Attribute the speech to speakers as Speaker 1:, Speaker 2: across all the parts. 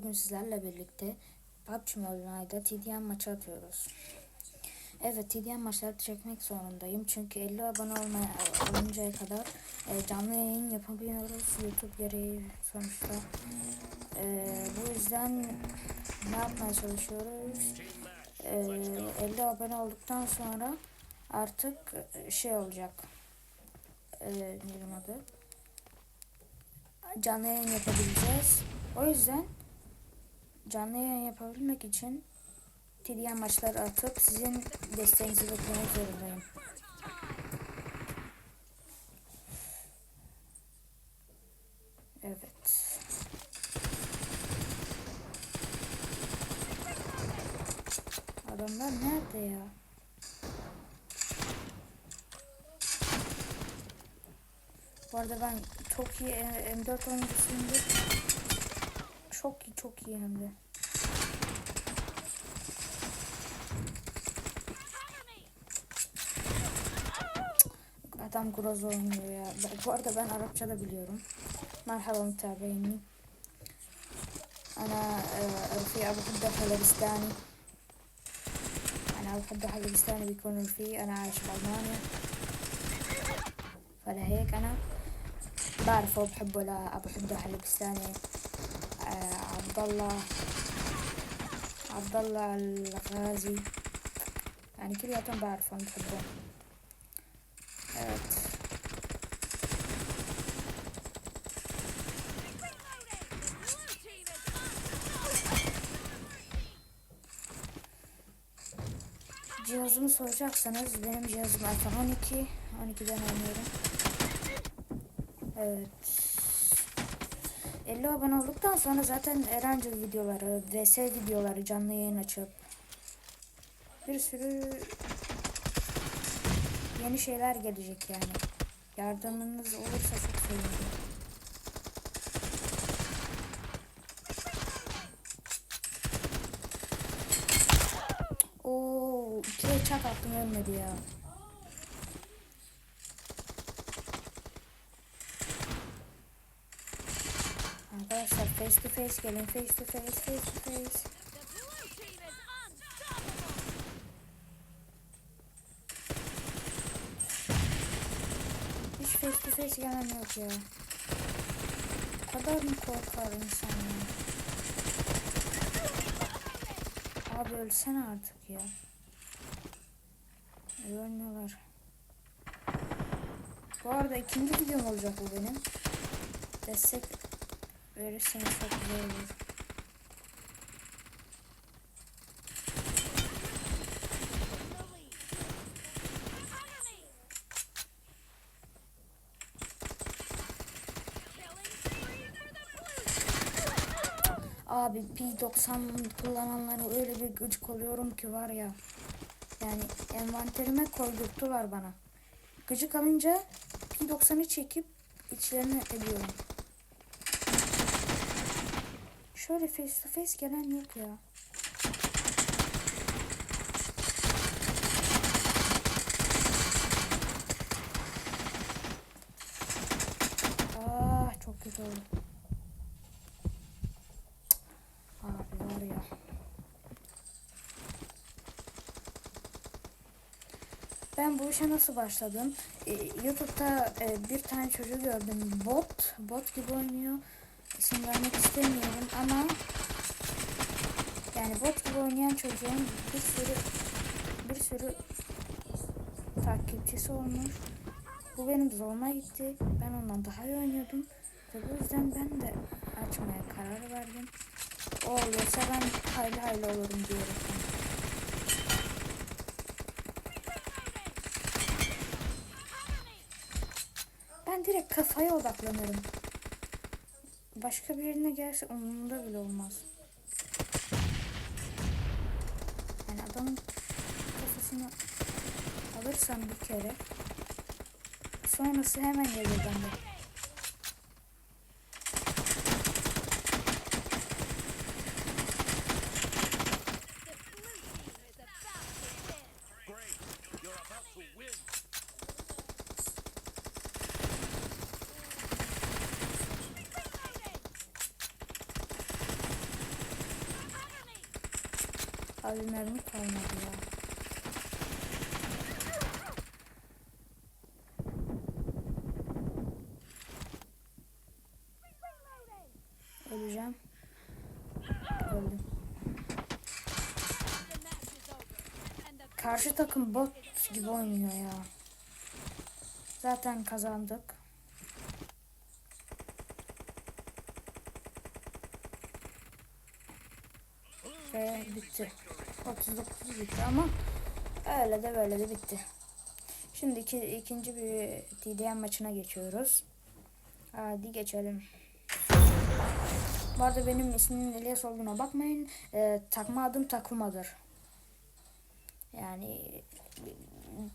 Speaker 1: bugün sizlerle birlikte PUBG Mobile'da TDM maçı atıyoruz. Evet TDM maçları çekmek zorundayım çünkü 50 abone olmaya oluncaya kadar e, canlı yayın yapamıyoruz YouTube gereği sonuçta. E, bu yüzden ne yapmaya çalışıyoruz? E, 50 abone olduktan sonra artık şey olacak. E, nedir adı? canlı yayın yapabileceğiz. O yüzden canlı yayın yapabilmek için TDM maçları atıp sizin desteğinizi beklemek zorundayım. Evet. Adamlar nerede ya? Bu arada ben çok iyi e, M4 oyuncusuyumdur. Çok iyi çok iyi hem de. Adam Groz oynuyor ya. Bu arada ben Arapça da biliyorum. Merhaba mütabeyni. أنا رفيع أبو حدة حلبستاني أنا أبو حدة حلبستاني بيكون رفيع أنا عايش بألمانيا فلهيك أنا بعرفه وبحبه لأبو حدة حلبستاني عبد الله عبد الله الغازي يعني كلياتهم بعرفهم بحبهم Evet. Cihazımı soracaksanız benim cihazım iPhone 12. 12'den oynuyorum. Evet. 50 abone olduktan sonra zaten Erancıl videoları, VS videoları canlı yayın açıp bir sürü yeni şeyler gelecek yani. Yardımınız olursa çok sevinirim. Oo, ikiye çak attım ölmedi ya. Arkadaşlar face to face gelin face to face face to face. Hiç gelen yok ya. Bu kadar mı korkar insan ya? Abi ölsene artık ya. Oynuyorlar. Bu arada ikinci videom olacak bu benim. Destek verirseniz çok güzel olur. Abi P90 kullananlara öyle bir gıcık oluyorum ki var ya. Yani envanterime koydurttular bana. Gıcık alınca P90'ı çekip içlerine ediyorum. Şöyle face to face gelen yok ya. Ah çok kötü oldu. Abi var ya. Ben bu işe nasıl başladım? Ee, YouTube'da e, bir tane çocuğu gördüm. Bot, bot gibi oynuyor. İsim vermek istemiyorum ama yani bot gibi oynayan çocuğun bir sürü bir sürü takipçisi olmuş. Bu benim zoruma gitti. Ben ondan daha iyi oynuyordum. Ve bu yüzden ben de açmaya karar verdim. O oluyorsa ben hayli hayli olurum diyorum. Ben direkt kafaya odaklanırım. Başka birine gelse umurumda bile olmaz. Yani adamın kafasını alırsam bir kere sonrası hemen gelir bende. Abi mermi kalmadı ya. Öleceğim. Öldüm. Karşı takım bot gibi oynuyor ya. Zaten kazandık. Ve bitti. 39 bitti ama öyle de böyle de bitti. Şimdi iki, ikinci bir TDM maçına geçiyoruz. Hadi geçelim. Bu arada benim ismimin Elias olduğuna bakmayın. Ee, takma adım takılmadır. Yani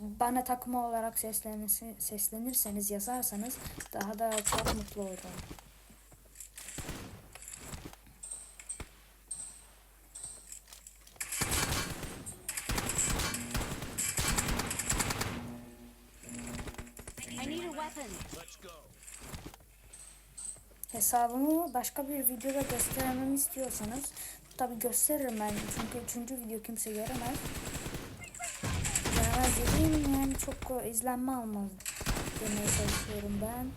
Speaker 1: bana takma olarak seslenirse- seslenirseniz yazarsanız daha da çok mutlu olurum. Hesabımı başka bir videoda göstermemi istiyorsanız tabi gösteririm ben çünkü üçüncü video kimse göremez. Göremez dediğim yani çok izlenme almaz demeye çalışıyorum ben.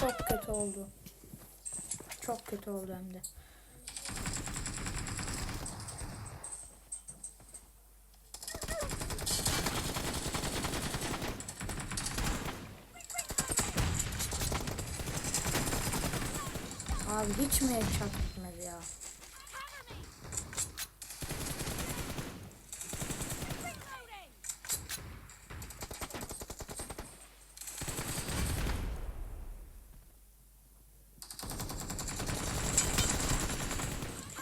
Speaker 1: Çok kötü oldu. Çok kötü oldu hem de. Abi hiç mi headshot gitmedi ya?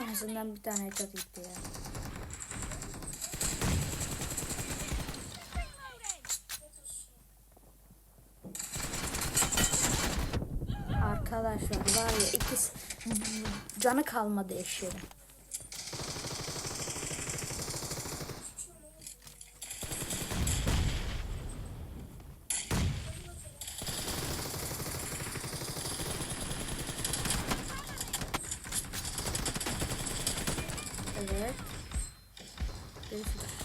Speaker 1: En azından bir tane headshot gitti ya. Arkadaşlar var ya ikisi canı kalmadı eşeğin. Evet. Birisi de.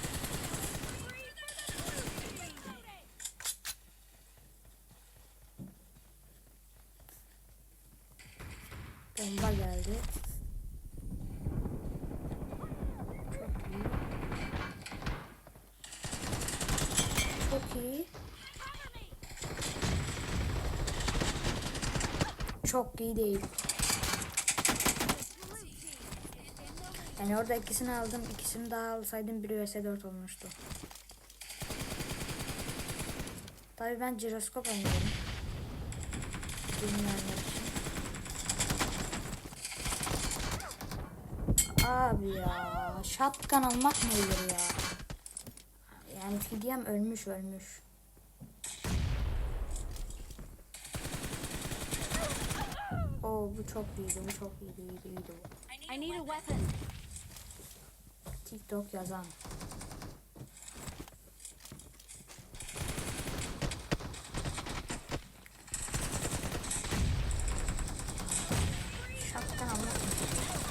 Speaker 1: Bomba geldi. Çok iyi. Çok iyi. Çok iyi değil. Yani orada ikisini aldım. ikisini daha alsaydım 1 vs 4 olmuştu. Tabii ben jiroskop oynuyorum. Bilmeyenler için. Abi ya shotgun almak mı olur ya? Yani fidyem ölmüş ölmüş. Oo bu çok iyiydi bu çok iyiydi iyiydi iyiydi bu.
Speaker 2: I need a weapon.
Speaker 1: TikTok yazan. Shotgun almak mı?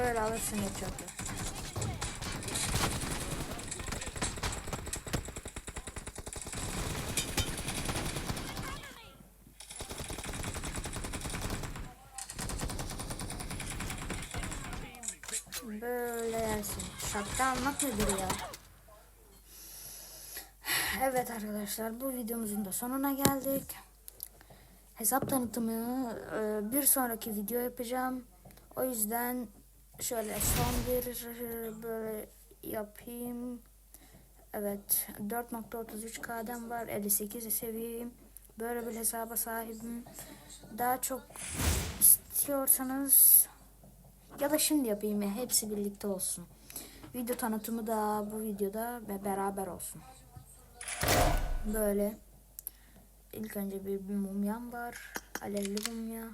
Speaker 1: Böyle alırsın headshot'ı. Böyle yersin. Şapka almak nedir ya? Evet arkadaşlar bu videomuzun da sonuna geldik. Hesap tanıtımını e, bir sonraki video yapacağım. O yüzden şöyle son bir böyle yapayım. Evet 4.33 kadem var 58 seviyeyim. Böyle bir hesaba sahibim. Daha çok istiyorsanız ya da şimdi yapayım ya hepsi birlikte olsun. Video tanıtımı da bu videoda ve beraber olsun. Böyle ilk önce bir, bir mumyam var. Alevli mumya.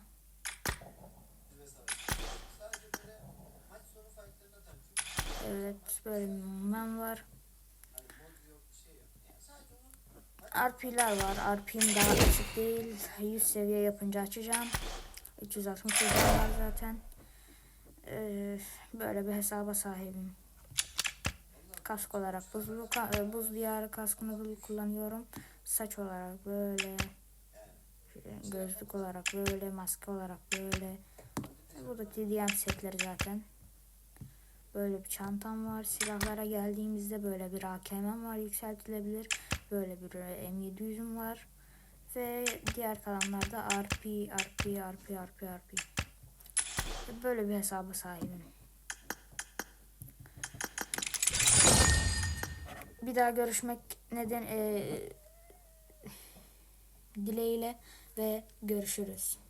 Speaker 1: Evet böyle bir mumyam var. RP'ler var. RP'm daha açık değil. 100 seviye yapınca açacağım. 360 seviye var zaten. Ee, böyle bir hesaba sahibim. Kask olarak buzlu e, buz diyarı kaskını kullanıyorum. Saç olarak böyle. Gözlük olarak böyle. Maske olarak böyle. Bu da TDM setleri zaten. Böyle bir çantam var. Silahlara geldiğimizde böyle bir AKM'm var yükseltilebilir. Böyle bir e, M700'üm var. Ve diğer kalanlarda RP, RP, RP, RP, RP. Böyle bir hesaba sahibim. Bir daha görüşmek neden e, dileğiyle ve görüşürüz.